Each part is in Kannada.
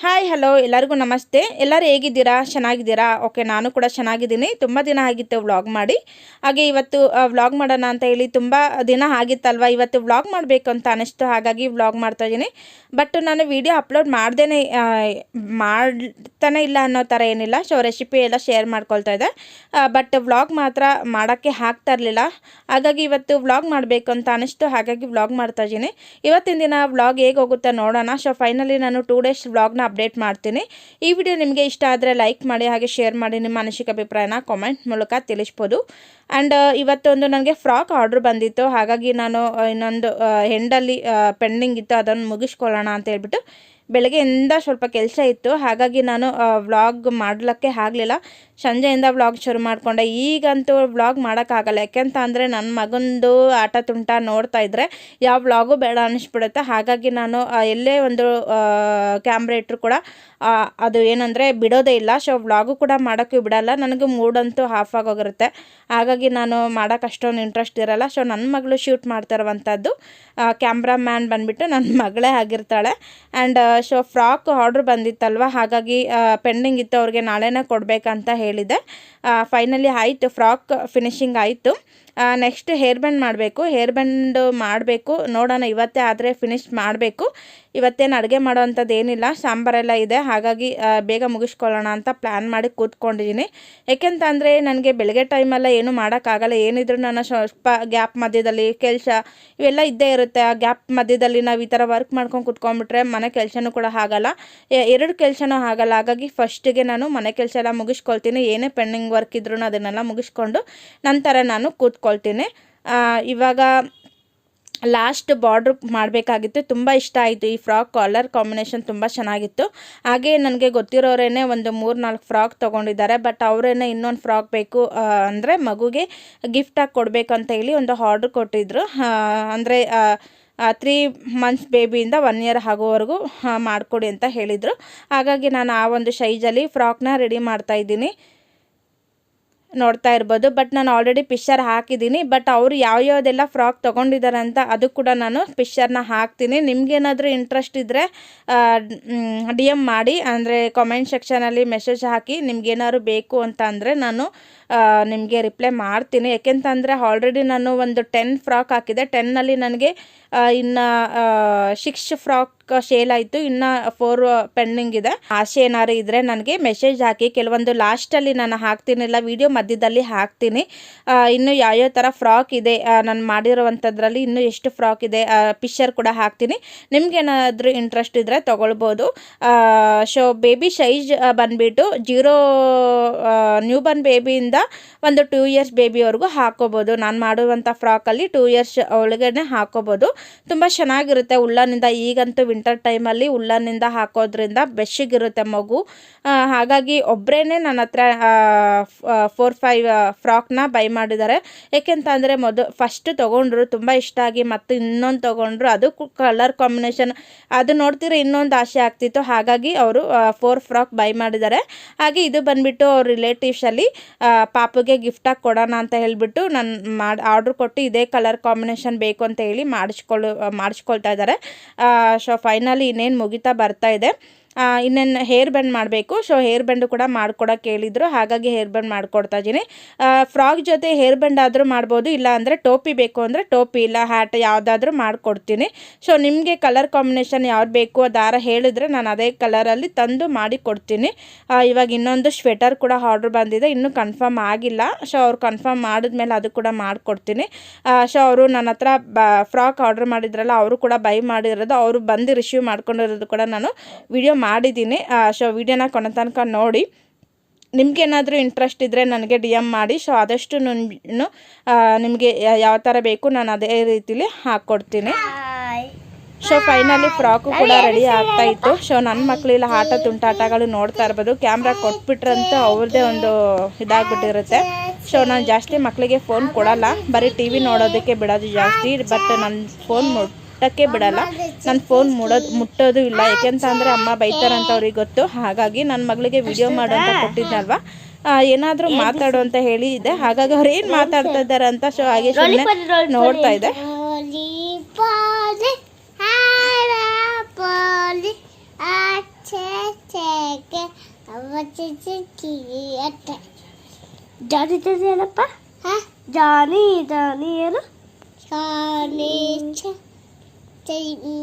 ಹಾಯ್ ಹಲೋ ಎಲ್ಲರಿಗೂ ನಮಸ್ತೆ. ಎಲ್ಲರೂ ಹೇಗಿದ್ದೀರಾ? ಚೆನ್ನಾಗಿದ್ದೀರಾ? ಓಕೆ ನಾನು ಕೂಡ ಚೆನ್ನಾಗಿದ್ದೀನಿ. ತುಂಬ ದಿನ ಆಗಿತ್ತು ವ್ಲಾಗ್ ಮಾಡಿ. ಹಾಗೆ ಇವತ್ತು ವ್ಲಾಗ್ ಮಾಡೋಣ ಅಂತ ಹೇಳಿ ತುಂಬ ದಿನ ಆಗಿತ್ತಲ್ವ? ಇವತ್ತು ವ್ಲಾಗ್ ಮಾಡಬೇಕು ಅಂತ ಅನಿಸ್ತು ಹಾಗಾಗಿ ವ್ಲಾಗ್ ಮಾಡ್ತಾ ಇದ್ದೀನಿ. ಬಟ್ ನಾನು ವೀಡಿಯೋ ಅಪ್ಲೋಡ್ ಮಾಡ್ದೇನೆ ಆ, ಮಾಡ್ತಾನೆ ಇಲ್ಲ ಅನ್ನೋ ಥರ ಏನಿಲ್ಲ. ಸೊ ರೆಸಿಪಿ ಎಲ್ಲ ಶೇರ್ ಮಾಡ್ಕೊಳ್ತಾ ಇದ್ದೆ. ಬಟ್ ವ್ಲಾಗ್ ಮಾತ್ರ ಮಾಡೋಕ್ಕೆ ಹಾಕ್ತಾ ಇರಲಿಲ್ಲ. ಹಾಗಾಗಿ ಇವತ್ತು ವ್ಲಾಗ್ ಮಾಡಬೇಕು ಅಂತ ಅನ್ನಿಸ್ತು. ಹಾಗಾಗಿ ವ್ಲಾಗ್ ಮಾಡ್ತಾ ಇದ್ದೀನಿ. ಇವತ್ತಿನ ದಿನ ವ್ಲಾಗ್ ಹೇಗೆ ಹೋಗುತ್ತೆ ನೋಡೋಣ. ಸೊ ಫೈನಲಿ ನಾನು ಟೂ ಡೇಸ್ ವ್ಲಾಗ್ನ ಅಪ್ಡೇಟ್ ಮಾಡ್ತೀನಿ. ಈ ವಿಡಿಯೋ ನಿಮಗೆ ಇಷ್ಟ ಆದರೆ ಲೈಕ್ ಮಾಡಿ ಹಾಗೆ ಶೇರ್ ಮಾಡಿ ನಿಮ್ಮ ಮಾನಸಿಕ ಅಭಿಪ್ರಾಯನ ಕಾಮೆಂಟ್ ಮೂಲಕ ತಿಳಿಸ್ಬೋದು. ಆ್ಯಂಡ್ ಇವತ್ತೊಂದು ನನಗೆ ಫ್ರಾಕ್ ಆರ್ಡ್ರ್ ಬಂದಿತ್ತು. ಹಾಗಾಗಿ ನಾನು ಆ, ಇನ್ನೊಂದು ಹೆಂಡಲ್ಲಿ ಪೆಂಡಿಂಗ್ ಇತ್ತು. ಅದನ್ನು ಮುಗಿಸ್ಕೊಳ್ಳೋಣ ಅಂತ ಹೇಳ್ಬಿಟ್ಟು ಬೆಳಗ್ಗೆಯಿಂದ ಸ್ವಲ್ಪ ಕೆಲಸ ಇತ್ತು. ಹಾಗಾಗಿ ನಾನು ವ್ಲಾಗ್ ಮಾಡಲಿಕ್ಕೆ ಆಗಲಿಲ್ಲ. ಸಂಜೆಯಿಂದ ವ್ಲಾಗ್ ಶುರು ಮಾಡಿಕೊಂಡೆ. ಈಗಂತೂ ವ್ಲಾಗ್ ಮಾಡೋಕ್ಕಾಗಲ್ಲ. ಯಾಕೆಂತ ಅಂದರೆ ನನ್ನ ಮಗಂದು ಆಟ ತುಂಟ ನೋಡ್ತಾ ಇದ್ದರೆ ಯಾವ ವ್ಲಾಗು ಬೇಡ ಅನ್ನಿಸ್ಬಿಡುತ್ತೆ ಹಾಗಾಗಿ ನಾನು ಎಲ್ಲೇ ಒಂದು ಕ್ಯಾಮ್ರಾ ಇಟ್ಟರು ಕೂಡ ಅದು ಏನಂದರೆ ಬಿಡೋದೇ ಇಲ್ಲ. ಸೊ ವ್ಲಾಗು ಕೂಡ ಮಾಡೋಕ್ಕೂ ಬಿಡಲ್ಲ. ನನಗೆ ಮೂಡಂತೂ ಹಾಫ್ ಆಗೋಗಿರುತ್ತೆ. ಹಾಗಾಗಿ ನಾನು ಮಾಡೋಕ್ಕೆ ಅಷ್ಟೊಂದು ಇಂಟ್ರೆಸ್ಟ್ ಇರಲ್ಲ. ಸೊ ನನ್ನ ಮಗಳು ಶೂಟ್ ಮಾಡ್ತಿರುವಂಥದ್ದು ಕ್ಯಾಮ್ರಾ ಮ್ಯಾನ್ ಬಂದುಬಿಟ್ಟು ನನ್ನ ಮಗಳೇ ಆಗಿರ್ತಾಳೆ. ಆ್ಯಂಡ್ ಸೊ ಫ್ರಾಕ್ ಆರ್ಡ್ರ್ ಬಂದಿತ್ತಲ್ವ? ಹಾಗಾಗಿ ಪೆಂಡಿಂಗ್ ಇತ್ತು ಅವ್ರಿಗೆ ನಾಳೆನೇ ಕೊಡಬೇಕಂತ ಹೇಳಿದೆ. ಫೈನಲಿ ಆಯಿತು ಫ್ರಾಕ್ ಫಿನಿಶಿಂಗ್ ಆಯಿತು. ನೆಕ್ಸ್ಟ್ ಹೇರ್ ಬ್ಯಾಂಡ್ ಮಾಡಬೇಕು. ಹೇರ್ ಬ್ಯಾಂಡ್ ಮಾಡಬೇಕು. ನೋಡೋಣ, ಇವತ್ತೇ ಆದರೆ ಫಿನಿಶ್ ಮಾಡಬೇಕು. ಇವತ್ತೇನು ಅಡುಗೆ ಮಾಡೋವಂಥದ್ದು ಏನಿಲ್ಲ ಸಾಂಬಾರೆಲ್ಲ ಇದೆ. ಹಾಗಾಗಿ ಬೇಗ ಮುಗಿಸ್ಕೊಳ್ಳೋಣ ಅಂತ ಪ್ಲ್ಯಾನ್ ಮಾಡಿ ಕೂತ್ಕೊಂಡಿದ್ದೀನಿ ಯಾಕೆಂತ ಅಂದರೆ ನನಗೆ ಬೆಳಗ್ಗೆ ಟೈಮೆಲ್ಲ ಏನೂ ಮಾಡೋಕ್ಕಾಗಲ್ಲ. ಏನಿದ್ರು ನಾನು ಸ್ವಲ್ಪ ಗ್ಯಾಪ್ ಮಧ್ಯದಲ್ಲಿ, ಕೆಲಸ ಇವೆಲ್ಲ ಇದ್ದೇ ಇರುತ್ತೆ. ಆ ಗ್ಯಾಪ್ ಮಧ್ಯದಲ್ಲಿ ನಾವು ಈ ಥರ ವರ್ಕ್ ಮಾಡ್ಕೊಂಡು ಕೂತ್ಕೊಂಡ್ಬಿಟ್ರೆ ಮನೆ ಕೆಲಸನೂ ಕೂಡ ಆಗಲ್ಲ. ಎರಡು ಕೆಲಸನೂ ಆಗಲ್ಲ. ಹಾಗಾಗಿ ಫಸ್ಟಿಗೆ ನಾನು ಮನೆ ಕೆಲಸ ಎಲ್ಲ ಮುಗಿಸ್ಕೊಳ್ತೀನಿ. ಏನೇ ಪೆಂಡಿಂಗ್ ವರ್ಕ್ ಇದ್ರೂ ಅದನ್ನೆಲ್ಲ ಮುಗಿಸ್ಕೊಂಡು ನಂತರ ನಾನು ಕೂತ್ಕೊಳ್ತೀನಿ ಇವಾಗ ಲಾಸ್ಟ್ ಬಾರ್ಡ್ರ್ ಮಾಡಬೇಕಾಗಿತ್ತು. ತುಂಬ ಇಷ್ಟ ಆಯಿತು ಈ ಫ್ರಾಕ್ ಕಾಲರ್ ಕಾಂಬಿನೇಷನ್ ತುಂಬ ಚೆನ್ನಾಗಿತ್ತು. ಹಾಗೆ ನನಗೆ ಗೊತ್ತಿರೋರೇನೆ ಒಂದು ಮೂರು ನಾಲ್ಕು ಫ್ರಾಕ್ ತೊಗೊಂಡಿದ್ದಾರೆ. ಬಟ್ ಅವರೇನೆ ಇನ್ನೊಂದು ಫ್ರಾಕ್ ಬೇಕು ಅಂದರೆ ಮಗುಗೆ ಗಿಫ್ಟಾಗಿ ಕೊಡಬೇಕಂತ ಹೇಳಿ ಒಂದು ಆರ್ಡ್ರ್ ಕೊಟ್ಟಿದ್ದರು ಅಂದರೆ ತ್ರೀ ಮಂತ್ಸ್ ಬೇಬಿಯಿಂದ ಒನ್ ಇಯರ್ ಆಗೋವರೆಗೂ ಮಾಡಿಕೊಡಿ ಅಂತ ಹೇಳಿದರು. ಹಾಗಾಗಿ ನಾನು ಆ ಒಂದು ಸೈಜಲ್ಲಿ ಫ್ರಾಕ್ನ ರೆಡಿ ಮಾಡ್ತಾ ಇದ್ದೀನಿ. ನೋಡ್ತಾ ಇರ್ಬೋದು. ಬಟ್ ನಾನು ಆಲ್ರೆಡಿ ಪಿಕ್ಚರ್ ಹಾಕಿದ್ದೀನಿ. ಬಟ್ ಅವರು ಯಾವ ಯಾವುದೆಲ್ಲ ಫ್ರಾಕ್ ತೊಗೊಂಡಿದ್ದಾರೆ ಅಂತ ಅದು ಕೂಡ ನಾನು ಪಿಕ್ಚರ್ನ ಹಾಕ್ತೀನಿ. ನಿಮಗೇನಾದರೂ ಇಂಟ್ರೆಸ್ಟ್ ಇದ್ದರೆ ಡಿ ಎಂ ಮಾಡಿ. ಅಂದರೆ ಕಾಮೆಂಟ್ ಸೆಕ್ಷನಲ್ಲಿ ಮೆಸೇಜ್ ಹಾಕಿ ನಿಮ್ಗೇನಾದ್ರು ಬೇಕು ಅಂತ ಅಂದರೆ ನಾನು ನಿಮಗೆ ರಿಪ್ಲೈ ಮಾಡ್ತೀನಿ. ಯಾಕೆಂತಂದರೆ ಆಲ್ರೆಡಿ ನಾನು ಒಂದು ಟೆನ್ ಫ್ರಾಕ್ ಹಾಕಿದೆ. ಟೆನ್ನಲ್ಲಿ ನನಗೆ ಇನ್ನು ಸಿಕ್ಸ್ ಫ್ರಾಕ್ ಶೇಲ್ ಆಯಿತು. ಇನ್ನು ಫೋರ್ ಪೆಂಡಿಂಗ್ ಇದೆ. ಆಸೆ ಏನಾದ್ರು ಇದ್ದರೆ ನನಗೆ ಮೆಸೇಜ್ ಹಾಕಿ. ಕೆಲವೊಂದು ಲಾಸ್ಟಲ್ಲಿ ನಾನು ಹಾಕ್ತೀನಿಲ್ಲ. ವಿಡಿಯೋ ಮಧ್ಯದಲ್ಲಿ ಹಾಕ್ತೀನಿ. ಇನ್ನು ಯಾವ್ಯಾವ ಥರ ಫ್ರಾಕ್ ಇದೆ ನಾನು ಮಾಡಿರುವಂಥದ್ರಲ್ಲಿ ಇನ್ನೂ ಎಷ್ಟು ಫ್ರಾಕ್ ಇದೆ ಪಿಕ್ಚರ್ ಕೂಡ ಹಾಕ್ತೀನಿ. ನಿಮಗೇನಾದರೂ ಇಂಟ್ರೆಸ್ಟ್ ಇದ್ದರೆ ತೊಗೊಳ್ಬೋದು. ಸೊ ಬೇಬಿ ಸೈಜ್ ಬಂದುಬಿಟ್ಟು ಜೀರೋ ನ್ಯೂ ಬರ್ನ್ ಬೇಬಿಯಿಂದ ಒಂದು ಟೂ ಇಯರ್ಸ್ ಬೇಬಿವರೆಗೂ ಹಾಕೋಬೋದು. ನಾನು ಮಾಡುವಂಥ ಫ್ರಾಕಲ್ಲಿ ಟೂ ಇಯರ್ಸ್ ಒಳಗಡೆ ಹಾಕೋಬೋದು. ತುಂಬ ಚೆನ್ನಾಗಿರುತ್ತೆ ಉಳ್ಳನಿಂದ. ಈಗಂತೂ ವಿಂಟರ್ ಟೈಮಲ್ಲಿ ಉಳ್ಳನಿಂದ ಹಾಕೋದ್ರಿಂದ ಬೆಚ್ಚಗಿರುತ್ತೆ ಮಗು. ಹಾಗಾಗಿ ಒಬ್ಬರೇ ನನ್ನ ಹತ್ರ ಫೋರ್ ಫೈವ್ ಫ್ರಾಕ್ನ ಬೈ ಮಾಡಿದ್ದಾರೆ ಏಕೆಂತಂದರೆ ಮೊದಲು ಫಸ್ಟ್ ತೊಗೊಂಡ್ರು ತುಂಬ ಇಷ್ಟ ಆಗಿ ಮತ್ತು ಇನ್ನೊಂದು ತೊಗೊಂಡ್ರು. ಅದು ಕಲರ್ ಕಾಂಬಿನೇಷನ್ ಅದು ನೋಡ್ತಿರೋ ಇನ್ನೊಂದು ಆಸೆ ಆಗ್ತಿತ್ತು. ಹಾಗಾಗಿ ಅವರು ಫೋರ್ ಫ್ರಾಕ್ ಬೈ ಮಾಡಿದ್ದಾರೆ ಹಾಗೆ ಇದು ಬಂದುಬಿಟ್ಟು ಅವ್ರ ರಿಲೇಟಿವ್ಸಲ್ಲಿ ಪಾಪುಗೆ ಗಿಫ್ಟಾಗಿ ಕೊಡೋಣ ಅಂತ ಹೇಳಿಬಿಟ್ಟು ನಾನು ಮಾಡಿ ಆರ್ಡ್ರ್ ಕೊಟ್ಟು ಇದೇ ಕಲರ್ ಕಾಂಬಿನೇಷನ್ ಬೇಕು ಅಂತ ಹೇಳಿ ಮಾಡಿಸ್ಕೊಳ್ಳು ಮಾಡಿಸ್ಕೊಳ್ತಾ ಇದ್ದಾರೆ ಸೊ ಫೈನಲಿ ಇನ್ನೇನು ಮುಗಿತಾ ಬರ್ತಾ ಇದೆ. ಇನ್ನೇನು ಹೇರ್ ಬ್ಯಾಂಡ್ ಮಾಡಬೇಕು. ಸೊ ಹೇರ್ ಬ್ಯಾಂಡು ಕೂಡ ಮಾಡ್ಕೊಡೋಕೆ ಹೇಳಿದರು. ಹಾಗಾಗಿ ಹೇರ್ ಬ್ಯಾಂಡ್ ಮಾಡ್ಕೊಡ್ತಾ ಇದ್ದೀನಿ. ಫ್ರಾಕ್ ಜೊತೆ ಹೇರ್ ಬ್ಯಾಂಡ್ ಆದರೂ ಮಾಡ್ಬೋದು. ಇಲ್ಲ ಅಂದರೆ ಟೋಪಿ ಬೇಕು ಅಂದರೆ ಟೋಪಿ ಇಲ್ಲ ಹ್ಯಾಟ್ ಯಾವುದಾದ್ರೂ ಮಾಡಿಕೊಡ್ತೀನಿ. ಸೊ ನಿಮಗೆ ಕಲರ್ ಕಾಂಬಿನೇಷನ್ ಯಾವ್ದು ಬೇಕು ದಾರ ಹೇಳಿದ್ರೆ ನಾನು ಅದೇ ಕಲರಲ್ಲಿ ತಂದು ಮಾಡಿ ಕೊಡ್ತೀನಿ. ಆ, ಇವಾಗ ಇನ್ನೊಂದು ಸ್ವೆಟರ್ ಕೂಡ ಆರ್ಡ್ರ್ ಬಂದಿದೆ. ಇನ್ನೂ ಕನ್ಫರ್ಮ್ ಆಗಿಲ್ಲ. ಸೊ ಅವ್ರು ಕನ್ಫರ್ಮ್ ಮಾಡಿದ್ಮೇಲೆ ಅದು ಕೂಡ ಮಾಡಿಕೊಡ್ತೀನಿ. ಸೊ ಅವರು ನನ್ನ ಹತ್ರ ಬ ಫ್ರಾಕ್ ಆರ್ಡ್ರ್ ಮಾಡಿದ್ರಲ್ಲ ಅವರು ಕೂಡ ಬೈ ಮಾಡಿರೋದು. ಅವರು ಬಂದು ರಿಸೀವ್ ಮಾಡ್ಕೊಂಡಿರೋದು ಕೂಡ ನಾನು ವಿಡಿಯೋ ಮಾಡಿದ್ದೀನಿ ಸೊ ವಿಡಿಯೋನ ಕೊನೆ ತನಕ ನೋಡಿ. ನಿಮಗೇನಾದರೂ ಇಂಟ್ರೆಸ್ಟ್ ಇದ್ದರೆ ನನಗೆ ಡಿ ಎಂ ಮಾಡಿ ಸೊ ಆದಷ್ಟು ನಾನು ನಿಮಗೆ ಯಾವ ಥರ ಬೇಕು ನಾನು ಅದೇ ರೀತಿಲಿ ಹಾಕ್ಕೊಡ್ತೀನಿ ಸೊ ಫೈನಲಿ ಫ್ರಾಕು ಕೂಡ ರೆಡಿ ಆಗ್ತಾ ಇತ್ತು. ಸೊ ನನ್ನ ಮಕ್ಕಳಿಲ್ಲ ಆಟ ತುಂಟಾಟಗಳು ನೋಡ್ತಾ ಇರ್ಬೋದು. ಕ್ಯಾಮ್ರಾ ಕೊಟ್ಬಿಟ್ರಂತೂ ಅವ್ರದ್ದೇ ಒಂದು ಇದಾಗ್ಬಿಟ್ಟಿರುತ್ತೆ. ಸೊ ನಾನು ಜಾಸ್ತಿ ಮಕ್ಕಳಿಗೆ ಫೋನ್ ಕೊಡಲ್ಲ. ಬರೀ ಟಿ ವಿ ನೋಡೋದಕ್ಕೆ ಬಿಡೋದು ಜಾಸ್ತಿ ಬಟ್ ನನ್ನ ಫೋನ್ ಮುಟ್ಟಕ್ಕೆ ಬಿಡಲ್ಲ. ನನ್ನ ಫೋನ್ ಮುಡೋದು ಮುಟ್ಟೋದು ಇಲ್ಲ. ಯಾಕೆಂತ ಅಂದರೆ ಅಮ್ಮ ಬೈತಾರಂತ ಅವ್ರಿಗೆ ಗೊತ್ತು. ಹಾಗಾಗಿ ನನ್ನ ಮಗಳಿಗೆ ವಿಡಿಯೋ ಮಾಡೋ ಅಂತ ಕೊಟ್ಟಿದ್ನಲ್ವಾ? ಏನಾದರೂ ಮಾತಾಡು ಅಂತ ಹೇಳಿ ಇದೆ ಹಾಗಾಗಿ ಅವ್ರು ಏನು ಮಾತಾಡ್ತಾ ಇದ್ದಾರೆ ಅಂತ ಸೊ ಹಾಗೆ ಸುಮ್ಮನೆ ನೋಡ್ತಾ ಇದೆ. ಜಾನಿ ಜಾನಿ ಏನಪ್ಪ? ಜಾನಿ ಜಾನಿ ಏನು? Johnny Johnny,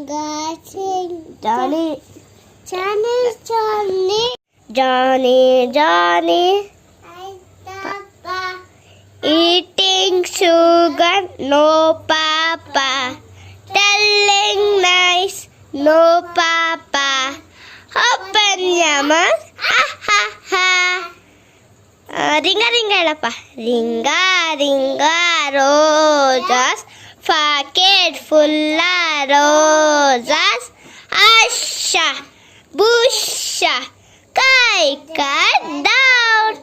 Johnny, Johnny, Johnny, जाने Eating sugar, no papa. Telling nice, no papa. Open your mouth, ha ha. Ah, ringa ringa apa? Ringa ringa roses. Pocket full of roses. Asha, busha, kai cut down.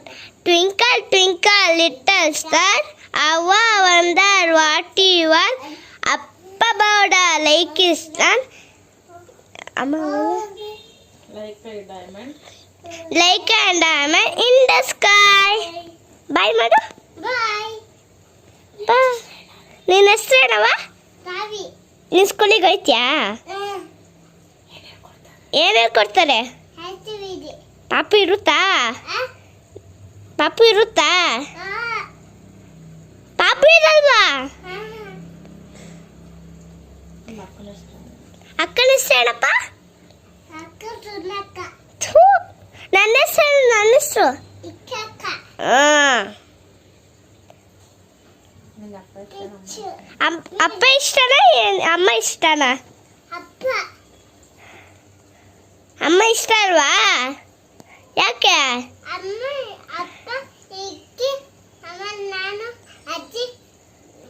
Twinkle, twinkle, little star. Awa wonder what you are. Up about a lake is done. Amma, like a diamond. Like a diamond in the sky. Bye, Madhu. Bye. Bye. ನಿನ್ನ ಹೆಸ್ರೇನವ ನಿನ್ನ ಸ್ಕೂಲಿಗೆ ಹೋಯ್ತ್ಯಾ? ಏನು ಕೊಡ್ತಾರೆ ಪಾಪು ಇರುತ್ತಾ? ಪಾಪು ಇರುತ್ತಾ? ಪಾಪು ಇರಲ್ವಾ? ಅಕ್ಕನ ಹೆಸರೇನಪ್ಪ ನನ್ನ ಹೆಸರು ನನ್ನ ಹೆಸರು. ಅಪ್ಪ ಇಷ್ಟನಾ ಅಮ್ಮ ಇಷ್ಟನಾ? ಅಮ್ಮ ಇಷ್ಟ ಅಲ್ವಾ? ಯಾಕೆ?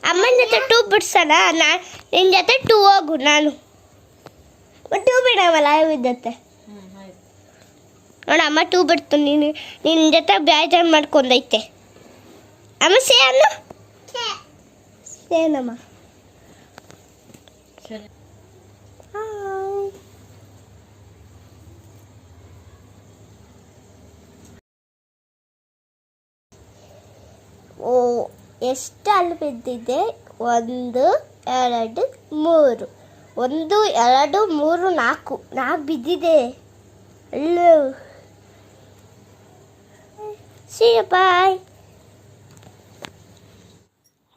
ಅಮ್ಮನ ಜೊತೆ ಟೂ ಬಿಡ್ಸಣ ನಾ ನಿನ್ನ ಜೊತೆ ಟೂ ಹೋಗು ನಾನು. ಟೂ ಬಿಡವಲ್ಲ ಜೊತೆ. ನೋಡ, ಅಮ್ಮ ಟೂ ಬಿಡ್ತು. ನೀನು ನಿನ್ನ ಜೊತೆ ಬೇಜಾರು ಮಾಡ್ಕೊಂಡೈತೆ. ಅಮ್ಮ ಸೇ ಅನ್ನು. ಸೇನಮ್ಮ ಹಾಯ್. ಓ ಎಷ್ಟು ಅಲ್ಲಿ ಬಿದ್ದಿದೆ? ಒಂದು ಎರಡು ಮೂರು. ಒಂದು ಎರಡು ಮೂರು ನಾಲ್ಕು. ನಾಲ್ಕು ಬಿದ್ದಿದೆ. ಅಲ್ಲೂ. ಸಿ ಬಾಯ್.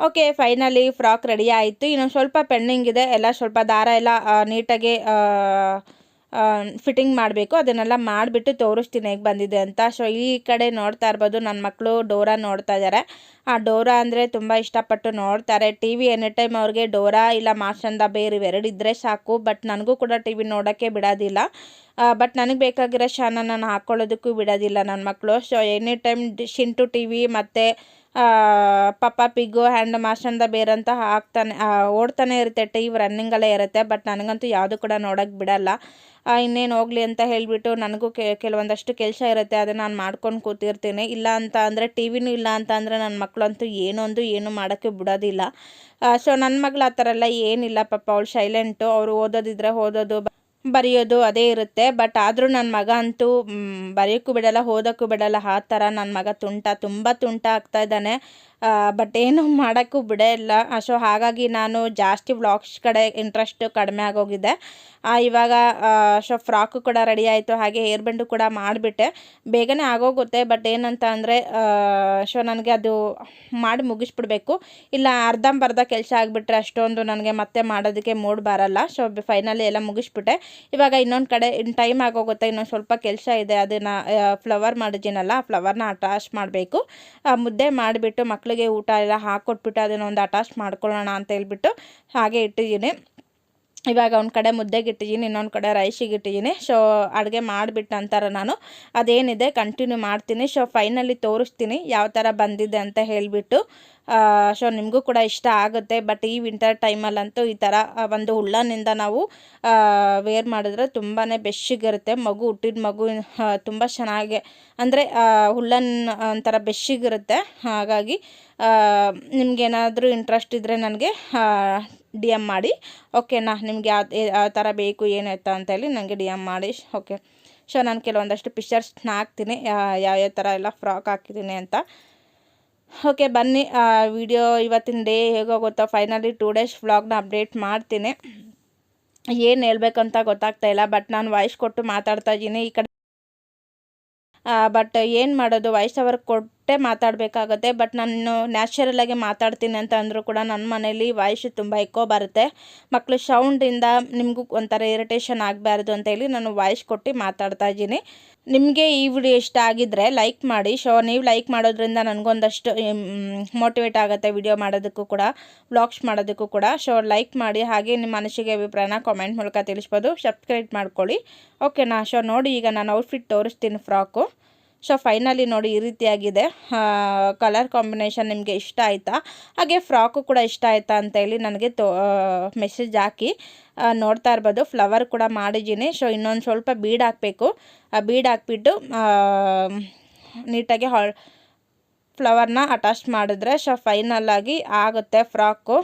ಓಕೆ ಫೈನಲಿ ಫ್ರಾಕ್ ರೆಡಿ ಆಯಿತು. ಇನ್ನೊಂದು ಸ್ವಲ್ಪ ಪೆಂಡಿಂಗ್ ಇದೆ. ಎಲ್ಲ ಸ್ವಲ್ಪ ದಾರ ಎಲ್ಲ ನೀಟಾಗಿ ಫಿಟ್ಟಿಂಗ್ ಮಾಡಬೇಕು. ಅದನ್ನೆಲ್ಲ ಮಾಡಿಬಿಟ್ಟು ತೋರಿಸ್ತೀನಿ ಹೇಗೆ ಬಂದಿದೆ ಅಂತ. ಸೊ ಈ ಕಡೆ ನೋಡ್ತಾ ಇರ್ಬೋದು ನನ್ನ ಮಕ್ಕಳು ಡೋರಾ ನೋಡ್ತಾ ಇದ್ದಾರೆ ಆ ಡೋರಾ ಅಂದರೆ ತುಂಬ ಇಷ್ಟಪಟ್ಟು ನೋಡ್ತಾರೆ. ಟಿ ವಿ ಎನಿ ಟೈಮ್ ಅವ್ರಿಗೆ ಡೋರಾ ಇಲ್ಲ ಮಾರ್ಷಂದ ಬೇರೆ ಇವೆರಡು ಇದ್ದರೆ ಸಾಕು. ಬಟ್ ನನಗೂ ಕೂಡ ಟಿ ವಿ ನೋಡೋಕ್ಕೆ ಬಿಡೋದಿಲ್ಲ. ಬಟ್ ನನಗೆ ಬೇಕಾಗಿರೋ ಶಾನ ನಾನು ಹಾಕ್ಕೊಳ್ಳೋದಕ್ಕೂ ಬಿಡೋದಿಲ್ಲ ನನ್ನ ಮಕ್ಕಳು ಸೊ ಎನಿ ಟೈಮ್ ಶಿಂಟು ಟಿ ವಿ ಮತ್ತು ಪಪ್ಪ ಪಿಗ್ಗು ಹ್ಯಾಂಡ್ ಮಾಸ್ಟರ್ದ ಬೇರೆ ಅಂತ ಹಾಕ್ತಾನೆ ಓಡ್ತಾನೆ ಇರುತ್ತೆ ಟಿ ವಿ ರನ್ನಿಂಗಲ್ಲೇ ಇರುತ್ತೆ ಬಟ್ ನನಗಂತೂ ಯಾವುದು ಕೂಡ ನೋಡೋಕ್ಕೆ ಬಿಡಲ್ಲ. ಇನ್ನೇನು ಹೋಗಲಿ ಅಂತ ಹೇಳಿಬಿಟ್ಟು ನನಗೂ ಕೆಲವೊಂದಷ್ಟು ಕೆಲಸ ಇರುತ್ತೆ, ಅದನ್ನು ನಾನು ಮಾಡ್ಕೊಂಡು ಕೂತಿರ್ತೀನಿ. ಇಲ್ಲ ಅಂತ ಅಂದರೆ ಟಿ ವಿನೂ ಇಲ್ಲ ಅಂತ ಅಂದರೆ ನನ್ನ ಮಕ್ಕಳಂತೂ ಏನೊಂದು ಏನು ಮಾಡೋಕ್ಕೆ ಬಿಡೋದಿಲ್ಲ. ಸೊ ನನ್ನ ಮಗಳು ಆ ಥರ ಎಲ್ಲ ಏನಿಲ್ಲ, ಪಾಪ ಅವಳು ಸೈಲೆಂಟು ಅವರು ಓದೋದಿದ್ರೆ ಓದೋದು ಬರೆಯೋದು ಅದೇ ಇರುತ್ತೆ. ಬಟ್ ಆದರೂ ನನ್ನ ಮಗ ಅಂತೂ ಬರೆಯೋಕ್ಕೂ ಬಿಡಲ್ಲ, ಓದೋಕ್ಕೂ ಬಿಡಲ್ಲ. ಆ ಥರ ನನ್ನ ಮಗ ತುಂಟ, ತುಂಬ ತುಂಟ ಆಗ್ತಾ ಇದ್ದಾನೆ. ಬಟ್ ಏನು ಮಾಡೋಕ್ಕೂ ಬಿಡೇ ಇಲ್ಲ. ಸೊ ಹಾಗಾಗಿ ನಾನು ಜಾಸ್ತಿ ವ್ಲಾಗ್ಸ್ ಕಡೆ ಇಂಟ್ರೆಸ್ಟ್ ಕಡಿಮೆ ಆಗೋಗಿದೆ. ಇವಾಗ ಸೊ ಫ್ರಾಕು ಕೂಡ ರೆಡಿ ಆಯಿತು. ಹಾಗೆ ಹೇರ್ ಬೆಂಡು ಕೂಡ ಮಾಡಿಬಿಟ್ಟೆ. ಬೇಗನೆ ಆಗೋಗುತ್ತೆ ಬಟ್ ಏನಂತ ಅಂದರೆ ಸೊ ನನಗೆ ಅದು ಮಾಡಿ ಮುಗಿಸ್ಬಿಡ್ಬೇಕು. ಇಲ್ಲ, ಅರ್ಧಂಬರ್ಧ ಕೆಲಸ ಆಗಿಬಿಟ್ರೆ ಅಷ್ಟೊಂದು ನನಗೆ ಮತ್ತೆ ಮಾಡೋದಕ್ಕೆ ಮೂಡ್ ಬರಲ್ಲ. ಸೊ ಫೈನಲಿ ಎಲ್ಲ ಮುಗಿಸ್ಬಿಟ್ಟೆ. ಇವಾಗ ಇನ್ನೊಂದು ಕಡೆ ಇನ್ನು ಟೈಮ್ ಆಗೋಗುತ್ತೆ, ಇನ್ನೊಂದು ಸ್ವಲ್ಪ ಕೆಲಸ ಇದೆ, ಅದನ್ನು ಫ್ಲವರ್ ಮಾಡಿದ್ದೀನಲ್ಲ, ಆ ಫ್ಲವರ್ನ ಅಟ್ಯಾಚ್ ಮಾಡಬೇಕು. ಮುದ್ದೆ ಮಾಡಿಬಿಟ್ಟು ಮಕ್ಕಳಿಗೆ ಊಟ ಎಲ್ಲ ಹಾಕ್ಕೊಟ್ಬಿಟ್ಟು ಅದನ್ನು ಒಂದು ಅಟ್ಯಾಚ್ ಮಾಡ್ಕೊಳ್ಳೋಣ ಅಂತ ಹೇಳ್ಬಿಟ್ಟು ಹಾಗೆ ಇಟ್ಟಿದ್ದೀನಿ. ಇವಾಗ ಒಂದು ಕಡೆ ಮುದ್ದೆಗೆ ಇಟ್ಟಿದ್ದೀನಿ, ಇನ್ನೊಂದು ಕಡೆ ರೈಸಿಗೆ ಇಟ್ಟಿದ್ದೀನಿ. ಸೊ ಅಡುಗೆ ಮಾಡಿಬಿಟ್ಟು ಅಂತಾರ ನಾನು ಅದೇನಿದೆ ಕಂಟಿನ್ಯೂ ಮಾಡ್ತೀನಿ. ಸೊ ಫೈನಲಿ ತೋರಿಸ್ತೀನಿ ಯಾವ ಥರ ಬಂದಿದೆ ಅಂತ ಹೇಳಿಬಿಟ್ಟು. ಸೊ ನಿಮಗೂ ಕೂಡ ಇಷ್ಟ ಆಗುತ್ತೆ ಬಟ್ ಈ ವಿಂಟರ್ ಟೈಮಲ್ಲಂತೂ ಈ ಥರ ಒಂದು ಹುಳ್ಳನಿಂದ ನಾವು ವೇರ್ ಮಾಡಿದ್ರೆ ತುಂಬಾ ಬೆಶ್ಶಿಗಿರುತ್ತೆ. ಮಗು, ಹುಟ್ಟಿದ ಮಗು ತುಂಬ ಚೆನ್ನಾಗಿ, ಅಂದರೆ ಹುಲ್ಲನ್ ಒಂಥರ ಬೆಶ್ಶಿಗಿರುತ್ತೆ. ಹಾಗಾಗಿ ನಿಮಗೇನಾದರೂ ಇಂಟ್ರೆಸ್ಟ್ ಇದ್ದರೆ ನನಗೆ ಡಿ ಎಂ ಮಾಡಿ ಓಕೆನಾ ನಿಮಗೆ ಯಾವ ಯಾವ ಥರ ಬೇಕು, ಏನು ಅಂತ ಹೇಳಿ ನನಗೆ ಡಿ ಎಂ ಮಾಡಿ ಓಕೆ ಸೊ ನಾನು ಕೆಲವೊಂದಷ್ಟು ಪಿಕ್ಚರ್ಸ್ನ ಹಾಕ್ತೀನಿ ಯಾವ್ಯಾವ ಥರ ಎಲ್ಲ ಫ್ರಾಕ್ ಹಾಕಿದ್ದೀನಿ ಅಂತ. ಓಕೆ, ಬನ್ನಿ. ವಿಡಿಯೋ ಇವತ್ತಿನ ಡೇ ಹೇಗೋ ಗೊತ್ತಾ ಫೈನಲಿ ಟೂ ಡೇಸ್ ವ್ಲಾಗ್ನ ಅಪ್ಡೇಟ್ ಮಾಡ್ತೀನಿ. ಏನು ಹೇಳ್ಬೇಕಂತ ಗೊತ್ತಾಗ್ತಾ ಇಲ್ಲ ಬಟ್ ನಾನು ವಾಯ್ಸ್ ಕೊಟ್ಟು ಮಾತಾಡ್ತಾ ಇದ್ದೀನಿ ಈ ಕಡೆ. ಬಟ್ ಏನು ಮಾಡೋದು ವಾಯ್ಸ್ ಅವರ್ ಕೊಟ್ಟೆ ಮಾತಾಡಬೇಕಾಗುತ್ತೆ ಬಟ್ ನಾನು ನ್ಯಾಚುರಲಾಗಿ ಮಾತಾಡ್ತೀನಿ ಅಂತ ಅಂದರೂ ಕೂಡ ನನ್ನ ಮನೇಲಿ ವಾಯ್ಸ್ ತುಂಬ ಎಕ್ಕೋ ಬರುತ್ತೆ. ಮಕ್ಕಳು ಸೌಂಡಿಂದ ನಿಮಗೂ ಒಂಥರ ಇರಿಟೇಷನ್ ಆಗಬಾರ್ದು ಅಂತ ಹೇಳಿ ನಾನು ವಾಯ್ಸ್ ಕೊಟ್ಟು ಮಾತಾಡ್ತಾ ಇದ್ದೀನಿ. ನಿಮಗೆ ಈ ವಿಡಿಯೋ ಇಷ್ಟ ಆಗಿದ್ದರೆ ಲೈಕ್ ಮಾಡಿ ಶೋ ನೀವು ಲೈಕ್ ಮಾಡೋದ್ರಿಂದ ನನಗೊಂದಷ್ಟು ಮೋಟಿವೇಟ್ ಆಗುತ್ತೆ ವಿಡಿಯೋ ಮಾಡೋದಕ್ಕೂ ಕೂಡ ವ್ಲಾಗ್ಸ್ ಮಾಡೋದಕ್ಕೂ ಕೂಡ. ಶೋ ಲೈಕ್ ಮಾಡಿ, ಹಾಗೆ ನಿಮ್ಮ ಮನಸ್ಸಿಗೆ ಅಭಿಪ್ರಾಯನ ಕಾಮೆಂಟ್ ಮೂಲಕ ತಿಳಿಸ್ಬೋದು. ಸಬ್ಸ್ಕ್ರೈಬ್ ಮಾಡ್ಕೊಳ್ಳಿ. ಓಕೆನಾ ಶೋ ನೋಡಿ ಈಗ ನಾನು ಔಟ್ಫಿಟ್ ತೋರಿಸ್ತೀನಿ ಫ್ರಾಕು ಸೊ ಫೈನಲಿ ನೋಡಿ ಈ ರೀತಿಯಾಗಿದೆ. ಕಲರ್ ಕಾಂಬಿನೇಷನ್ ನಿಮಗೆ ಇಷ್ಟ ಆಯಿತಾ? ಹಾಗೆ ಫ್ರಾಕು ಕೂಡ ಇಷ್ಟ ಆಯಿತಾ ಅಂತ ಹೇಳಿ ನನಗೆ ತೋ ಮೆಸೇಜ್ ಹಾಕಿ ನೋಡ್ತಾ ಇರ್ಬೋದು. ಫ್ಲವರ್ ಕೂಡ ಮಾಡಿದ್ದೀನಿ. ಸೊ ಇನ್ನೊಂದು ಸ್ವಲ್ಪ ಬೀಡ್ ಹಾಕಬೇಕು. ಬೀಡ್ ಹಾಕ್ಬಿಟ್ಟು ನೀಟಾಗಿ ಹಾಳ್ ಫ್ಲವರ್ನ ಅಟ್ಯಾಚ್ ಮಾಡಿದ್ರೆ ಸೊ ಫೈನಲ್ ಆಗಿ ಆಗುತ್ತೆ ಫ್ರಾಕು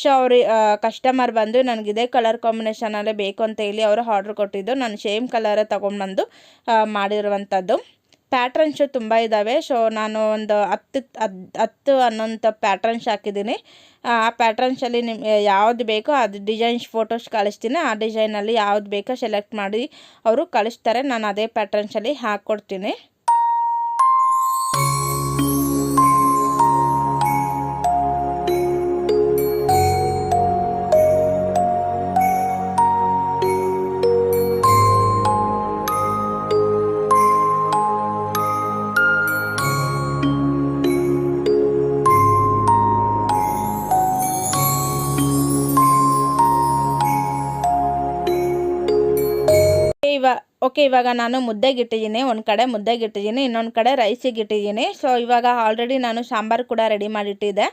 ಸೊ ಅವ್ರು ಕಸ್ಟಮರ್ ಬಂದು ನನಗೆ ಇದೇ ಕಲರ್ ಕಾಂಬಿನೇಷನಲ್ಲೇ ಬೇಕು ಅಂತ ಹೇಳಿ ಅವರು ಆರ್ಡ್ರ್ ಕೊಟ್ಟಿದ್ದು. ನಾನು ಸೇಮ್ ಕಲರೇ ತೊಗೊಂಡ್ಬಂದು ಮಾಡಿರುವಂಥದ್ದು ಪ್ಯಾಟ್ರನ್ಸು ತುಂಬ ಇದ್ದಾವೆ ಸೊ ನಾನು ಒಂದು ಹತ್ತು ಹತ್ತು ಅನ್ನೋಂಥ ಪ್ಯಾಟ್ರನ್ಸ್ ಹಾಕಿದ್ದೀನಿ. ಆ ಪ್ಯಾಟ್ರನ್ಸಲ್ಲಿ ನಿಮ್ಗೆ ಯಾವ್ದು ಬೇಕೋ ಅದು ಡಿಸೈನ್ಸ್ ಫೋಟೋಸ್ ಕಳಿಸ್ತೀನಿ. ಆ ಡಿಸೈನಲ್ಲಿ ಯಾವ್ದು ಬೇಕೋ ಸೆಲೆಕ್ಟ್ ಮಾಡಿ ಅವರು ಕಳಿಸ್ತಾರೆ. ನಾನು ಅದೇ ಪ್ಯಾಟ್ರನ್ಸಲ್ಲಿ ಹಾಕ್ಕೊಡ್ತೀನಿ ಓಕೆ, ಇವಾಗ ನಾನು ಮುದ್ದೆಗೆ ಇಟ್ಟಿದ್ದೀನಿ ಒಂದು ಕಡೆ ಮುದ್ದೆಗೆ ಇಟ್ಟಿದ್ದೀನಿ ಇನ್ನೊಂದು ಕಡೆ ರೈಸಿಗೆ ಇಟ್ಟಿದ್ದೀನಿ ಸೊ ಇವಾಗ ಆಲ್ರೆಡಿ ನಾನು ಸಾಂಬಾರು ಕೂಡ ರೆಡಿ ಮಾಡಿಟ್ಟಿದ್ದೆ.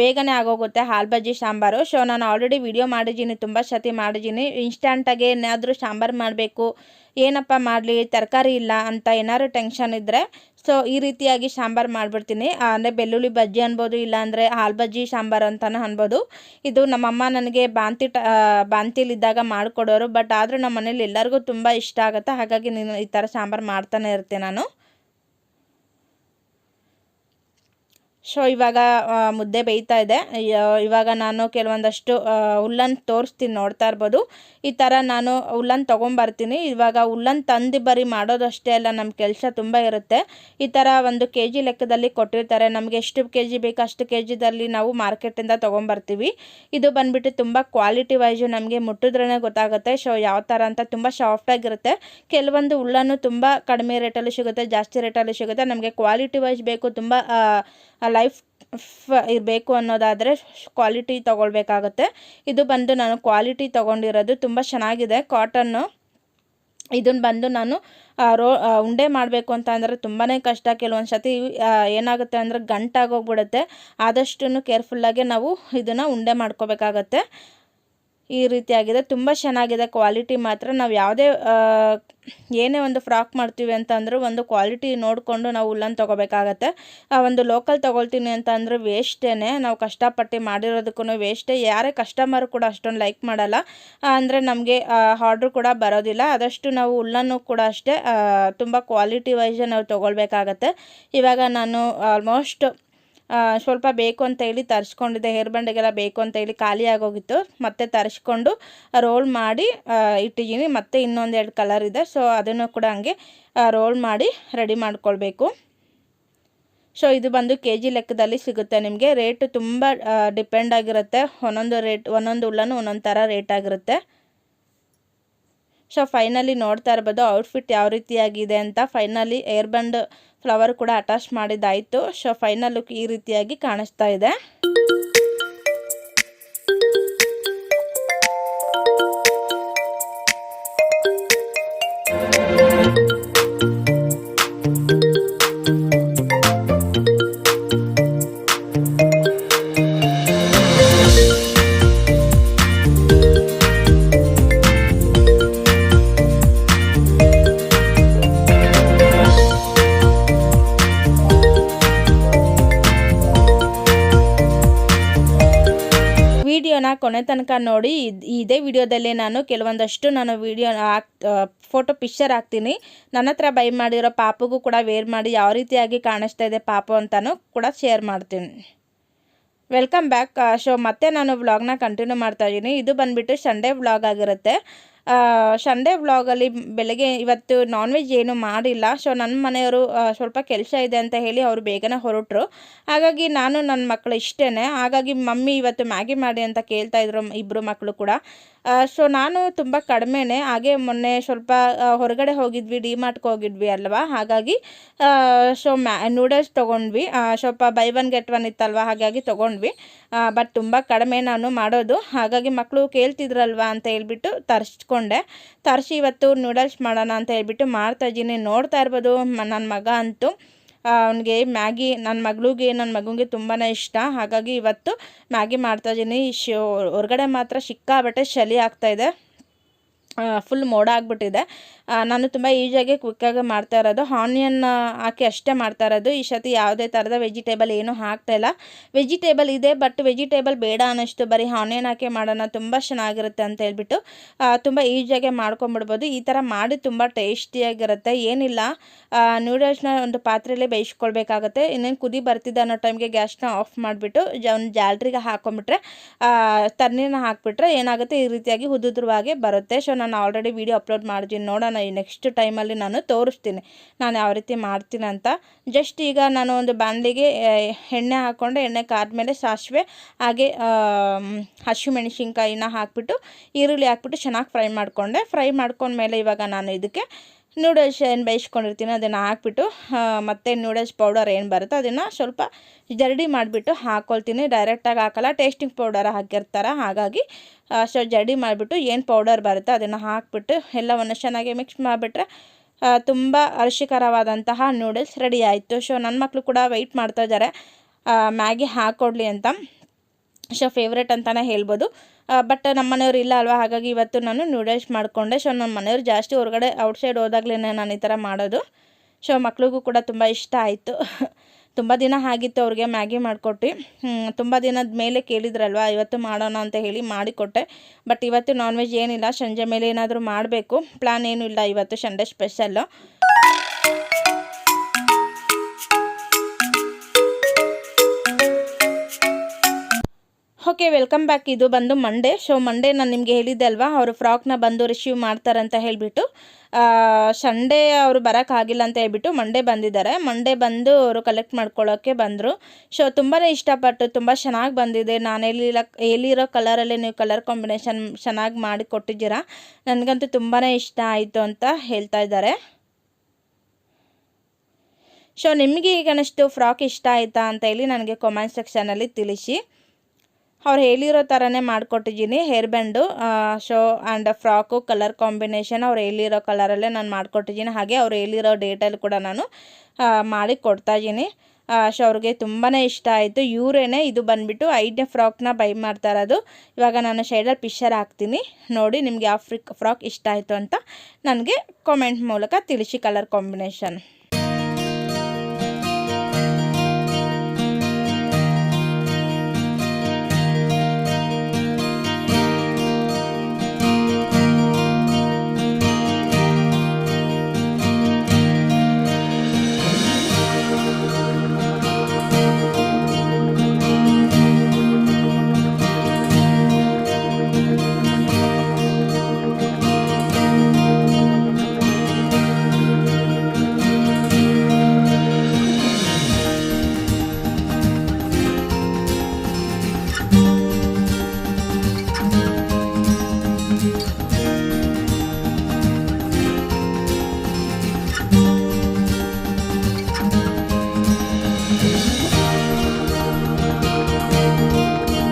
ಬೇಗನೆ ಆಗೋಗುತ್ತೆ ಹಾಲು ಬಜ್ಜಿ ಸಾಂಬಾರು. ಸೊ ನಾನು ಆಲ್ರೆಡಿ ವಿಡಿಯೋ ಮಾಡಿದ್ದೀನಿ, ತುಂಬ ಸತಿ ಮಾಡಿದ್ದೀನಿ. ಇನ್ಸ್ಟಂಟಾಗಿ ಏನಾದರೂ ಸಾಂಬಾರು ಮಾಡಬೇಕು, ಏನಪ್ಪ ಮಾಡಲಿ, ತರಕಾರಿ ಇಲ್ಲ ಅಂತ ಏನಾದ್ರು ಟೆನ್ಷನ್ ಇದ್ದರೆ ಸೊ ಈ ರೀತಿಯಾಗಿ ಸಾಂಬಾರು ಮಾಡಿಬಿಡ್ತೀನಿ. ಅಂದರೆ ಬೆಳ್ಳುಳ್ಳಿ ಬಜ್ಜಿ ಅನ್ಬೋದು, ಇಲ್ಲಾಂದರೆ ಹಾಲು ಬಜ್ಜಿ ಸಾಂಬಾರು ಅಂತಲೂ ಅನ್ಬೋದು. ಇದು ನಮ್ಮಮ್ಮ ನನಗೆ ಬಾಂತಿ ಟ ಬಾಂತಿಲಿದ್ದಾಗ ಮಾಡಿಕೊಡೋರು, ಬಟ್ ಆದರೂ ನಮ್ಮ ಮನೇಲಿ ಎಲ್ಲರಿಗೂ ತುಂಬ ಇಷ್ಟ ಆಗುತ್ತೆ. ಹಾಗಾಗಿ ನೀನು ಈ ಥರ ಸಾಂಬಾರು ಮಾಡ್ತಾನೆ ಇರ್ತೀನಿ ನಾನು. ಸೊ ಇವಾಗ ಮುದ್ದೆ ಬೇಯ್ತಾ ಇದೆ. ಇವಾಗ ನಾನು ಕೆಲವೊಂದಷ್ಟು ಹುಲ್ಲನ್ನು ತೋರಿಸ್ತೀನಿ, ನೋಡ್ತಾ ಇರ್ಬೋದು. ಈ ಥರ ನಾನು ಹುಲ್ಲನ್ನು ತೊಗೊಂಬರ್ತೀನಿ. ಇವಾಗ ಹುಲ್ಲನ್ನು ತಂದು ಬರೀ ಮಾಡೋದಷ್ಟೇ ಅಲ್ಲ ನಮ್ಮ ಕೆಲಸ ತುಂಬ ಇರುತ್ತೆ. ಈ ಥರ ಒಂದು ಕೆ ಜಿ ಲೆಕ್ಕದಲ್ಲಿ ಕೊಟ್ಟಿರ್ತಾರೆ. ನಮಗೆ ಎಷ್ಟು ಕೆ ಜಿ ಬೇಕು ಅಷ್ಟು ಕೆ ಜಿದಲ್ಲಿ ನಾವು ಮಾರ್ಕೆಟಿಂದ ತೊಗೊಂಬರ್ತೀವಿ. ಇದು ಬಂದುಬಿಟ್ಟು ತುಂಬ ಕ್ವಾಲಿಟಿ ವೈಸು ನಮಗೆ ಮುಟ್ಟಿದ್ರೇ ಗೊತ್ತಾಗುತ್ತೆ. ಸೊ ಯಾವ ಥರ ಅಂತ ತುಂಬ ಸಾಫ್ಟಾಗಿರುತ್ತೆ ಕೆಲವೊಂದು ಹುಲ್ಲನ್ನು ತುಂಬ ಕಡಿಮೆ ರೇಟಲ್ಲಿ ಸಿಗುತ್ತೆ, ಜಾಸ್ತಿ ರೇಟಲ್ಲಿ ಸಿಗುತ್ತೆ. ನಮಗೆ ಕ್ವಾಲಿಟಿ ವೈಸ್ ಬೇಕು, ತುಂಬ ಲೈಫ್ ಇರಬೇಕು ಅನ್ನೋದಾದರೆ ಕ್ವಾಲಿಟಿ ತೊಗೊಳ್ಬೇಕಾಗತ್ತೆ. ಇದು ಬಂದು ನಾನು ಕ್ವಾಲಿಟಿ ತೊಗೊಂಡಿರೋದು ತುಂಬ ಚೆನ್ನಾಗಿದೆ. ಕಾಟನ್ನು ಇದನ್ನು ಬಂದು ನಾನು ರೋ ಉಂಡೆ ಮಾಡಬೇಕು ಅಂತ ಅಂದರೆ ತುಂಬಾ ಕಷ್ಟ. ಕೆಲವೊಂದು ಸತಿ ಏನಾಗುತ್ತೆ ಅಂದರೆ ಗಂಟಾಗೋಗ್ಬಿಡುತ್ತೆ. ಆದಷ್ಟು ಕೇರ್ಫುಲ್ಲಾಗೆ ನಾವು ಇದನ್ನು ಉಂಡೆ ಮಾಡ್ಕೋಬೇಕಾಗತ್ತೆ. ಈ ರೀತಿಯಾಗಿದೆ. ತುಂಬ ಚೆನ್ನಾಗಿದೆ. ಕ್ವಾಲಿಟಿ ಮಾತ್ರ ನಾವು ಯಾವುದೇ ಏನೇ ಒಂದು ಫ್ರಾಕ್ ಮಾಡ್ತೀವಿ ಅಂತ ಅಂದರೂ ಒಂದು ಕ್ವಾಲಿಟಿ ನೋಡಿಕೊಂಡು ನಾವು ಉಲ್ಲನ್ ತೊಗೋಬೇಕಾಗತ್ತೆ. ಆ, ಒಂದು ಲೋಕಲ್ ತೊಗೊಳ್ತೀನಿ ಅಂತ ಅಂದರೆ ವೇಸ್ಟೇ ನಾವು ಕಷ್ಟಪಟ್ಟು ಮಾಡಿರೋದಕ್ಕೂ ವೇಸ್ಟೇ. ಯಾರೇ ಕಸ್ಟಮರ್ ಕೂಡ ಅಷ್ಟೊಂದು ಲೈಕ್ ಮಾಡಲ್ಲ. ಅಂದರೆ ನಮಗೆ ಆರ್ಡ್ರ್ ಕೂಡ ಬರೋದಿಲ್ಲ. ಆದಷ್ಟು ನಾವು ಉಲ್ಲನ್ನು ಕೂಡ ಅಷ್ಟೇ ತುಂಬ ಕ್ವಾಲಿಟಿ ವೈಸೇ ನಾವು ತೊಗೊಳ್ಬೇಕಾಗತ್ತೆ. ಇವಾಗ ನಾನು ಆಲ್ಮೋಸ್ಟ್ ಸ್ವಲ್ಪ ಬೇಕು ಅಂತ ಹೇಳಿ ತರಿಸ್ಕೊಂಡಿದ್ದೆ. ಹೇರ್ ಬಂಡೆಗೆಲ್ಲ ಬೇಕು ಅಂತ ಹೇಳಿ ಖಾಲಿ ಆಗೋಗಿತ್ತು. ಮತ್ತೆ ತರಿಸ್ಕೊಂಡು ರೋಲ್ ಮಾಡಿ ಇಟ್ಟಿದ್ದೀನಿ. ಮತ್ತೆ ಇನ್ನೊಂದೆರಡು ಕಲರ್ ಇದೆ. ಸೊ ಅದನ್ನು ಕೂಡ ಹಂಗೆ ರೋಲ್ ಮಾಡಿ ರೆಡಿ ಮಾಡ್ಕೊಳ್ಬೇಕು. ಸೊ ಇದು ಬಂದು ಕೆ ಜಿ ಲೆಕ್ಕದಲ್ಲಿ ಸಿಗುತ್ತೆ ನಿಮಗೆ. ರೇಟ್ ತುಂಬ ಡಿಪೆಂಡ್ ಆಗಿರುತ್ತೆ. ಒಂದೊಂದು ರೇಟ್ ಒಂದೊಂದು ಉಳ್ಳನೂ ಒಂದೊಂದು ಥರ ರೇಟ್ ಆಗಿರುತ್ತೆ. ಸೊ ಫೈನಲಿ ನೋಡ್ತಾ ಇರ್ಬೋದು ಔಟ್ಫಿಟ್ ಯಾವ ರೀತಿಯಾಗಿದೆ ಅಂತ. ಫೈನಲಿ ಏರ್ ಬಂಡ್ ಫ್ಲವರ್ ಕೂಡ ಅಟ್ಯಾಚ್ ಮಾಡಿದ್ದಾಯಿತು. ಸೊ ಫೈನಲ್ ಲುಕ್ ಈ ರೀತಿಯಾಗಿ ಕಾಣಿಸ್ತಾ ಇದೆ. ತನಕ ನೋಡಿ ಇದ್- ವಿಡಿಯೋದಲ್ಲಿ ನಾನು ಕೆಲವೊಂದಷ್ಟು ನಾನು ವಿಡಿಯೋ ಫೋಟೋ ಪಿಕ್ಚರ್ ಹಾಕ್ತೀನಿ. ನನ್ನ ಹತ್ರ ಬೈ ಮಾಡಿರೋ ಪಾಪಗೂ ಕೂಡ ವೇರ್ ಮಾಡಿ ಯಾವ ರೀತಿಯಾಗಿ ಕಾಣಿಸ್ತಾ ಇದೆ ಪಾಪು ಅಂತಲೂ ಕೂಡ ಶೇರ್ ಮಾಡ್ತೀನಿ. ವೆಲ್ಕಮ್ ಬ್ಯಾಕ್ ಸೊ ಮತ್ತೆ ನಾನು ವ್ಲಾಗ್ನ ಕಂಟಿನ್ಯೂ ಮಾಡ್ತಾ ಇದ್ದೀನಿ ಇದು ಬಂದುಬಿಟ್ಟು ಸಂಡೇ ವ್ಲಾಗ್ ಆಗಿರುತ್ತೆ. ಸಂಡೇ ವ್ಲಾಗಲ್ಲಿ ಬೆಳಗ್ಗೆ ಇವತ್ತು ನಾನ್ ವೆಜ್ ಏನು ಮಾಡಿಲ್ಲ. ಸೊ ನನ್ನ ಮನೆಯವರು ಸ್ವಲ್ಪ ಕೆಲಸ ಇದೆ ಅಂತ ಹೇಳಿ ಅವರು ಬೇಗನೆ ಹೊರಟರು. ಹಾಗಾಗಿ ನಾನು ನನ್ನ ಮಕ್ಕಳು ಇಷ್ಟೇ ಹಾಗಾಗಿ ಮಮ್ಮಿ ಇವತ್ತು ಮ್ಯಾಗಿ ಮಾಡಿ ಅಂತ ಕೇಳ್ತಾ ಇದ್ರು ಇಬ್ಬರು ಮಕ್ಕಳು ಕೂಡ. ಸೊ ನಾನು ತುಂಬ ಕಡಿಮೆನೆ, ಹಾಗೆ ಮೊನ್ನೆ ಸ್ವಲ್ಪ ಹೊರಗಡೆ ಹೋಗಿದ್ವಿ, ಡಿಮಾರ್ಟ್ಗೆ ಹೋಗಿದ್ವಿ ಅಲ್ವಾ? ಹಾಗಾಗಿ ಸೊ ಮ್ಯಾ ನೂಡಲ್ಸ್ ತೊಗೊಂಡ್ವಿ. ಸ್ವಲ್ಪ ಬೈ ಒನ್ ಗೆಟ್ ಒನ್ ಇತ್ತಲ್ವ? ಹಾಗಾಗಿ ತೊಗೊಂಡ್ವಿ. ಬಟ್ ತುಂಬ ಕಡಿಮೆ ನಾನು ಮಾಡೋದು. ಹಾಗಾಗಿ ಮಕ್ಕಳು ಕೇಳ್ತಿದ್ರಲ್ವ ಅಂತ ಹೇಳ್ಬಿಟ್ಟು ತರಿಸ್ಕೊಂಡೆ ತರಿಸಿ ಇವತ್ತು ನೂಡಲ್ಸ್ ಮಾಡೋಣ ಅಂತ ಹೇಳ್ಬಿಟ್ಟು ಮಾಡ್ತಾ ಇದ್ದೀನಿ ನೋಡ್ತಾ ಇರ್ಬೋದು ನನ್ನ ಮಗ ಅಂತೂ. ಅವನಿಗೆ ಮ್ಯಾಗಿ ನನ್ನ ಮಗಳಿಗೆ ನನ್ನ ಮಗುಗೆ ತುಂಬಾ ಇಷ್ಟ. ಹಾಗಾಗಿ ಇವತ್ತು ಮ್ಯಾಗಿ ಮಾಡ್ತಾಯಿದ್ದೀನಿ ಶೋ, ಹೊರಗಡೆ ಮಾತ್ರ ಸಿಕ್ಕಾಬಟ್ಟೆ ಚಳಿ ಆಗ್ತಾಯಿದೆ ಫುಲ್ ಮೋಡ ಆಗಿಬಿಟ್ಟಿದೆ. ನಾನು ತುಂಬ ಈಸಿಯಾಗಿ ಕ್ವಿಕ್ಕಾಗಿ ಮಾಡ್ತಾ ಇರೋದು. ಆನಿಯನ್ ಹಾಕಿ ಅಷ್ಟೇ ಮಾಡ್ತಾ ಇರೋದು. ಈ ಸತಿ ಯಾವುದೇ ಥರದ ವೆಜಿಟೇಬಲ್ ಏನೂ ಹಾಕ್ತಾ ಇಲ್ಲ. ವೆಜಿಟೇಬಲ್ ಇದೆ ಬಟ್ ವೆಜಿಟೇಬಲ್ ಬೇಡ ಅನ್ನಷ್ಟು ಬರೀ ಆನಿಯನ್ ಹಾಕಿ ಮಾಡೋಣ, ತುಂಬ ಚೆನ್ನಾಗಿರುತ್ತೆ ಅಂತ ಹೇಳ್ಬಿಟ್ಟು ತುಂಬ ಈಸಿಯಾಗಿ ಮಾಡ್ಕೊಂಬಿಡ್ಬೋದು ಈ ಥರ ಮಾಡಿ ತುಂಬ ಟೇಸ್ಟಿಯಾಗಿರುತ್ತೆ. ಏನಿಲ್ಲ ನೂಡಲ್ಸ್ನ ಒಂದು ಪಾತ್ರೆಯಲ್ಲಿ ಬೇಯಿಸ್ಕೊಳ್ಬೇಕಾಗತ್ತೆ. ಇನ್ನೇನು ಕುದಿ ಬರ್ತಿದೆ ಅನ್ನೋ ಟೈಮ್ಗೆ ಗ್ಯಾಸ್ನ ಆಫ್ ಮಾಡಿಬಿಟ್ಟು ಒಂದು ಜಾಲ್ರಿಗೆ ಹಾಕೊಂಬಿಟ್ರೆ ತಣ್ಣೀರನ್ನ ಹಾಕ್ಬಿಟ್ರೆ ಏನಾಗುತ್ತೆ? ಈ ರೀತಿಯಾಗಿ ಹುದುದ್ರವಾಗಿ ಬರುತ್ತೆ. ಸೊ ನಾನು ಆಲ್ರೆಡಿ ವೀಡಿಯೋ ಅಪ್ಲೋಡ್ ಮಾಡಿದ್ದೀನಿ ನೋಡೋಣ. ಈ ನೆಕ್ಸ್ಟ್ ಟೈಮಲ್ಲಿ ನಾನು ತೋರಿಸ್ತೀನಿ. ನಾನು ಯಾವ ರೀತಿ ಮಾಡ್ತೀನಿ ಅಂತ. ಜಸ್ಟ್ ಈಗ ನಾನು ಒಂದು ಬಾಣಲಿಗೆ ಎಣ್ಣೆ ಹಾಕ್ಕೊಂಡು ಎಣ್ಣೆ ಕಾದ್ಮೇಲೆ ಸಾಸಿವೆ, ಹಾಗೆ ಹಸಿಮೆಣಸಿನ್ಕಾಯಿನ ಹಾಕ್ಬಿಟ್ಟು, ಈರುಳ್ಳಿ ಹಾಕ್ಬಿಟ್ಟು ಚೆನ್ನಾಗಿ ಫ್ರೈ ಮಾಡಿಕೊಂಡೆ. ಫ್ರೈ ಮಾಡ್ಕೊಂಡ್ಮೇಲೆ ಇವಾಗ ನಾನು ಇದಕ್ಕೆ ನೂಡಲ್ಸ್ ಏನು ಬೇಯಿಸ್ಕೊಂಡಿರ್ತೀನಿ, ಅದನ್ನು ಹಾಕ್ಬಿಟ್ಟು ಮತ್ತು ನೂಡಲ್ಸ್ ಪೌಡರ್ ಏನು ಬರುತ್ತೋ ಅದನ್ನು ಸ್ವಲ್ಪ ಜರಡಿ ಮಾಡಿಬಿಟ್ಟು ಹಾಕ್ಕೊಳ್ತೀನಿ ಡೈರೆಕ್ಟಾಗಿ ಹಾಕಲ್ಲ ಟೇಸ್ಟಿಂಗ್ ಪೌಡರ್ ಹಾಕಿರ್ತಾರೆ, ಹಾಗಾಗಿ ಸೊ ಜರಡಿ ಮಾಡಿಬಿಟ್ಟು ಏನು ಪೌಡರ್ ಬರುತ್ತೋ ಅದನ್ನು ಹಾಕ್ಬಿಟ್ಟು, ಎಲ್ಲವನ್ನು ಚೆನ್ನಾಗಿ ಮಿಕ್ಸ್ ಮಾಡಿಬಿಟ್ರೆ ತುಂಬ ಅರ್ಶಿಕರವಾದಂತಹ ನೂಡಲ್ಸ್ ರೆಡಿ ಆಯಿತು. ಸೊ ನನ್ನ ಮಕ್ಕಳು ಕೂಡ ವೆಯ್ಟ್ ಮಾಡ್ತಾ ಇದ್ದಾರೆ ಮ್ಯಾಗಿ ಹಾಕ್ಕೊಡ್ಲಿ ಅಂತ. ಸೊ ಫೇವ್ರೇಟ್ ಅಂತಲೇ ಹೇಳ್ಬೋದು. ಬಟ್ ನಮ್ಮ ಮನೆಯವ್ರು ಇಲ್ಲ ಅಲ್ವಾ? ಹಾಗಾಗಿ ಇವತ್ತು ನಾನು ನೂಡಲ್ಸ್ ಮಾಡಿಕೊಂಡೆ. ಸೊ ನಮ್ಮ ಮನೆಯವ್ರು ಜಾಸ್ತಿ ಹೊರಗಡೆ ಔಟ್ಸೈಡ್ ಹೋದಾಗಲೇ ನಾನು ಈ ಥರ ಮಾಡೋದು. ಸೊ ಮಕ್ಳಿಗೂ ಕೂಡ ತುಂಬ ಇಷ್ಟ ಆಯಿತು. ತುಂಬ ದಿನ ಆಗಿತ್ತು ಅವ್ರಿಗೆ ಮ್ಯಾಗಿ ಮಾಡಿಕೊಟ್ಟು ತುಂಬ ದಿನದ ಮೇಲೆ ಕೇಳಿದ್ರಲ್ವ, ಇವತ್ತು ಮಾಡೋಣ ಅಂತ ಹೇಳಿ ಮಾಡಿಕೊಟ್ಟೆ. ಬಟ್ ಇವತ್ತು ನಾನ್ ವೆಜ್ ಏನಿಲ್ಲ, ಸಂಜೆ ಮೇಲೆ ಏನಾದರೂ ಮಾಡಬೇಕು. ಪ್ಲ್ಯಾನ್ ಏನೂ ಇಲ್ಲ ಇವತ್ತು Sunday special okay welcome back ಇದು ಬಂದು ಮಂಡೇ ಸೊ ಮಂಡೇ ನಾನು ನಿಮಗೆ ಹೇಳಿದ್ದೆ ಅಲ್ವಾ, ಅವರು ಫ್ರಾಕ್ನ ಬಂದು ರಿಸೀವ್ ಮಾಡ್ತಾರಂತ ಹೇಳಿಬಿಟ್ಟು. ಸಂಡೇ ಅವರು ಬರೋಕ್ಕಾಗಿಲ್ಲ ಅಂತ ಹೇಳ್ಬಿಟ್ಟು ಮಂಡೇ ಬಂದಿದ್ದಾರೆ. ಮಂಡೇ ಬಂದು ಅವರು ಕಲೆಕ್ಟ್ ಮಾಡ್ಕೊಳ್ಳೋಕ್ಕೆ ಬಂದರು. ಸೊ ತುಂಬಾ ಇಷ್ಟಪಟ್ಟು, ತುಂಬ ಚೆನ್ನಾಗಿ ಬಂದಿದೆ. ನಾನು ಹೇಳಿಲ್ಲ, ಹೇಳಿರೋ ಕಲರಲ್ಲೇ ನೀವು ಕಲರ್ ಕಾಂಬಿನೇಷನ್ ಚೆನ್ನಾಗಿ ಮಾಡಿ ಕೊಟ್ಟಿದ್ದೀರಾ. ನನಗಂತೂ ತುಂಬಾ ಇಷ್ಟ ಆಯಿತು ಅಂತ ಹೇಳ್ತಾ ಇದ್ದಾರೆ. ಸೊ ನಿಮಗೆ ಈಗನಷ್ಟು ಫ್ರಾಕ್ ಇಷ್ಟ ಆಯಿತಾ ಅಂತ ಹೇಳಿ ನನಗೆ ಕಾಮೆಂಟ್ ಸೆಕ್ಷನಲ್ಲಿ ತಿಳಿಸಿ. ಅವ್ರು ಹೇಳಿರೋ ಥರನೇ ಮಾಡಿಕೊಟ್ಟಿದ್ದೀನಿ. Hair band show and frock colour combination ಅವ್ರು ಹೇಳಿರೋ ಕಲರಲ್ಲೇ ನಾನು ಮಾಡಿಕೊಟ್ಟಿದ್ದೀನಿ. ಹಾಗೆ ಅವ್ರು ಹೇಳಿರೋ ಡೇಟಲ್ಲಿ ಕೂಡ ನಾನು ಮಾಡಿ ಕೊಡ್ತಾ ಇದ್ದೀನಿ. ಸೊ ಅವ್ರಿಗೆ ತುಂಬಾ ಇಷ್ಟ ಆಯಿತು. ಇವರೇನೆ ಇದು ಬಂದುಬಿಟ್ಟು ಐದನೇ ಫ್ರಾಕ್ನ ಬೈ ಮಾಡ್ತಾ ಇರೋದು. ಇವಾಗ ನಾನು ಶೈಡರ್ ಪಿಕ್ಚರ್ ಹಾಕ್ತೀನಿ. ನೋಡಿ ನಿಮ್ಗೆ ಯಾವ ಫ್ರಿಕ್, ಫ್ರಾಕ್ ಇಷ್ಟ ಆಯಿತು ಅಂತ ನನಗೆ ಕಾಮೆಂಟ್ ಮೂಲಕ ತಿಳಿಸಿ ಕಲರ್ ಕಾಂಬಿನೇಷನ್.